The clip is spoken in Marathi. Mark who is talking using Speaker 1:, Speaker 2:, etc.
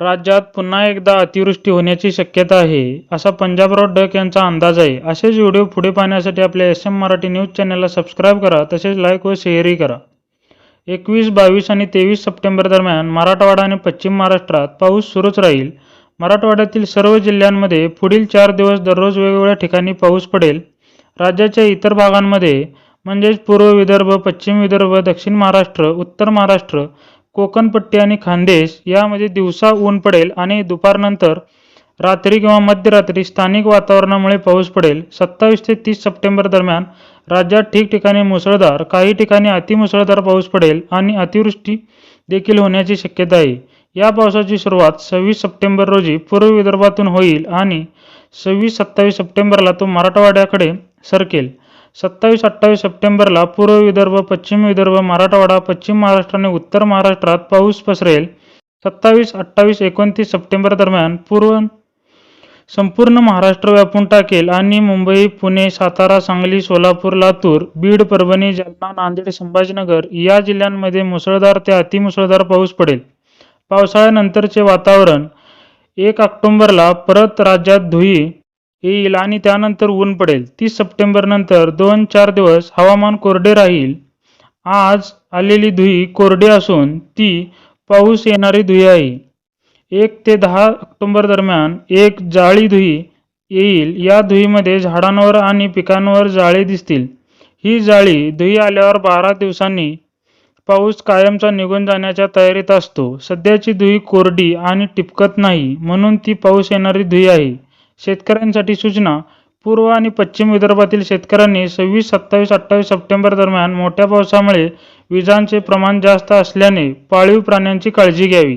Speaker 1: राज्यात पुन्हा एकदा अतिवृष्टी होण्याची शक्यता आहे असा पंजाबराव डक यांचा अंदाज आहे. असेच व्हिडिओ पुढे पाहण्यासाठी आपल्या एस एम मराठी न्यूज चॅनलला सबस्क्राईब करा तसेच लाईक व शेअरही करा. एकवीस बावीस आणि तेवीस सप्टेंबर दरम्यान मराठवाडा आणि पश्चिम महाराष्ट्रात पाऊस सुरूच राहील. मराठवाड्यातील सर्व जिल्ह्यांमध्ये पुढील चार दिवस दररोज वेगवेगळ्या ठिकाणी पाऊस पडेल. राज्याच्या इतर भागांमध्ये म्हणजेच पूर्व विदर्भ पश्चिम विदर्भ दक्षिण महाराष्ट्र उत्तर महाराष्ट्र कोकणपट्टी आणि खानदेश यामध्ये दिवसा ऊन पडेल आणि दुपारनंतर रात्री किंवा मध्यरात्री स्थानिक वातावरणामुळे पाऊस पडेल. सत्तावीस ते तीस सप्टेंबर दरम्यान राज्यात ठिकठिकाणी मुसळधार काही ठिकाणी अतिमुसळधार पाऊस पडेल आणि अतिवृष्टी देखील होण्याची शक्यता आहे. या पावसाची सुरुवात सव्वीस सप्टेंबर रोजी पूर्व विदर्भातून होईल आणि सव्वीस सत्तावीस सप्टेंबरला तो मराठवाड्याकडे सरकेल. सत्तावीस अठ्ठावीस सप्टेंबरला पूर्व विदर्भ पश्चिम विदर्भ मराठवाडा पश्चिम महाराष्ट्र आणि उत्तर महाराष्ट्रात पाऊस पसरेल. सत्तावीस अठ्ठावीस एकोणतीस सप्टेंबर दरम्यान पूर्व संपूर्ण महाराष्ट्र व्यापून टाकेल आणि मुंबई पुणे सातारा सांगली सोलापूर लातूर बीड परभणी जालना नांदेड संभाजीनगर या जिल्ह्यांमध्ये मुसळधार ते अतिमुसळधार पाऊस पडेल. पावसाळ्यानंतरचे वातावरण एक ऑक्टोंबरला परत राज्यात धुई येईल आणि त्यानंतर ऊन पडेल. तीस सप्टेंबर नंतर दोन चार दिवस हवामान कोरडे राहील. आज आलेली धुई कोरडी असून ती पाऊस येणारी धुई आहे. एक ते दहा ऑक्टोंबर दरम्यान एक जाळी धुई येईल. या धुईमध्ये झाडांवर आणि पिकांवर जाळे दिसतील. ही जाळी धुई आल्यावर बारा दिवसांनी पाऊस कायमचा निघून जाण्याच्या तयारीत असतो. सध्याची धुई कोरडी आणि टिपकत नाही म्हणून ती पाऊस येणारी धुई आहे. शेतकऱ्यांसाठी सूचना. पूर्व आणि पश्चिम विदर्भातील शेतकऱ्यांनी सव्वीस सत्तावीस अठ्ठावीस सप्टेंबर दरम्यान मोठ्या पावसामुळे विजांचे प्रमाण जास्त असल्याने पाळीव प्राण्यांची काळजी घ्यावी.